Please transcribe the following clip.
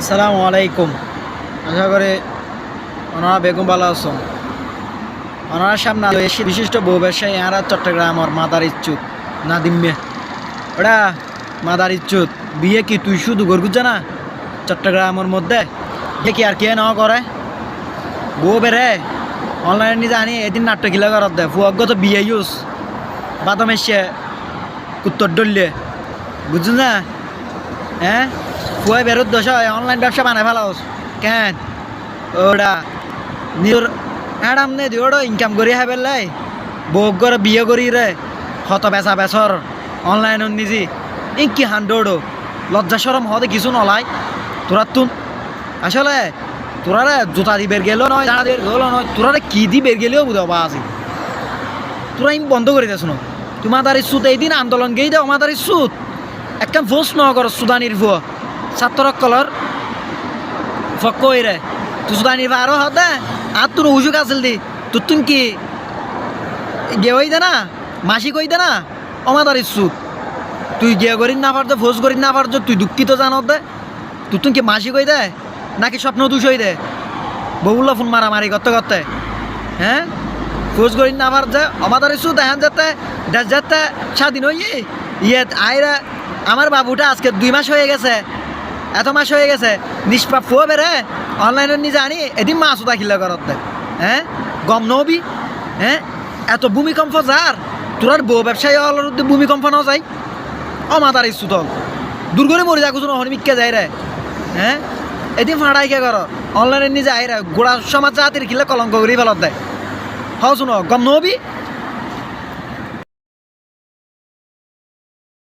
আসসালামু আলাইকুম। আশা করে ওনারা বেগম ভালো আছেন। ওনার সামনে এসে বিশিষ্ট বউ ব্যবসায়ী এরা চট্টগ্রাম আর মাদার ইচ্ছুত। না দিম্মে ওটা মাদার ইচ্ছুত। বিয়ে কি তুই শুধু গরগুজ না? চট্টগ্রামের মধ্যে। যে কি আর কে ন করে? বউ বেড়ে। অনলাইনে নিজে এদিন নাট্য কিলা করার দে। ফুয়াগ্য তো বিয়ে ইউস। বাদাম এসে কুত্তর ডললে। বুঝছ না? হ্যাঁ? ফুয়ে বেরোত দোষ অনলাইন ব্যবসা বানায় ফেলাওস কেন? ওটা নিউর হ্যাডাম নে দিওড়ো ইনকাম করি হ্যাঁ বেলাই বউক করে বিয়ে করি রে, হত বেচা বেচর অনলাইন নিজে। ইনকি হান্ডোড়ো লজ্জা সরম হতে কিছু নলাই। তোরা তুন আসলে তোরা রে জুতা দি বের গেলেও নয় জানা বের গেলেও নয় তোরা রে কি দি বের গেলেও বুঝাবা আছে। তোরা ইম বন্ধ করে দেছ তোমার দাঁড়ি সুদ এই দিন আন্দোলন গেই দাও, আমার দাঁড়ি সুদ। একখান ফোস ন কর, সুদানির ভুয়া। ছাত্র কলর। ফক্ক রে? তুই সুদানির ভা আরও হতে আর তোর উজুক আছিল দি। তোর তুন কি গে হই দে না? মাসি কই দে না অমাদারির সুদ তুই গিয়ে করি না পারছ ফোস করি না পারছ তুই দুঃখিত জানত দে। তুই কি মাসি কই দে নাকি স্বপ্ন দুষ হই দে বউলা ফোন মারামারি করতে করতে হ্যাঁ খোঁজ করি না পার যে আমাদের ইস্যু দেখেন যাতে দেশ যাতে স্বাধীন হই ইয়ে আইরা আমার বাবুটা আজকে দুই মাস হয়ে গেছে। এত মাস হয়ে গেছে, নিষ্পাপ ফুয়া বেড়ে অনলাইনে নিজে আনি, এদিন মাছ উদা খিলা করত হ্যাঁ? গম নবি হ্যাঁ? এত ভূমিকম্প যার তোরার বউ ব্যবসায়ী হলের ভূমিকম্প ন যায় অমাতার ইস্যু তল দুর্গরে মরি যাক কোনো হরিমিককে যায় রে। হ্যাঁ? এদিন ফাঁড়াই কে কর অনলাইনে নিজে আইরা গোড়া সমাজ জাতির খিলে কলঙ্ক করি ফেলত দেয় হ শুনো, গম নবি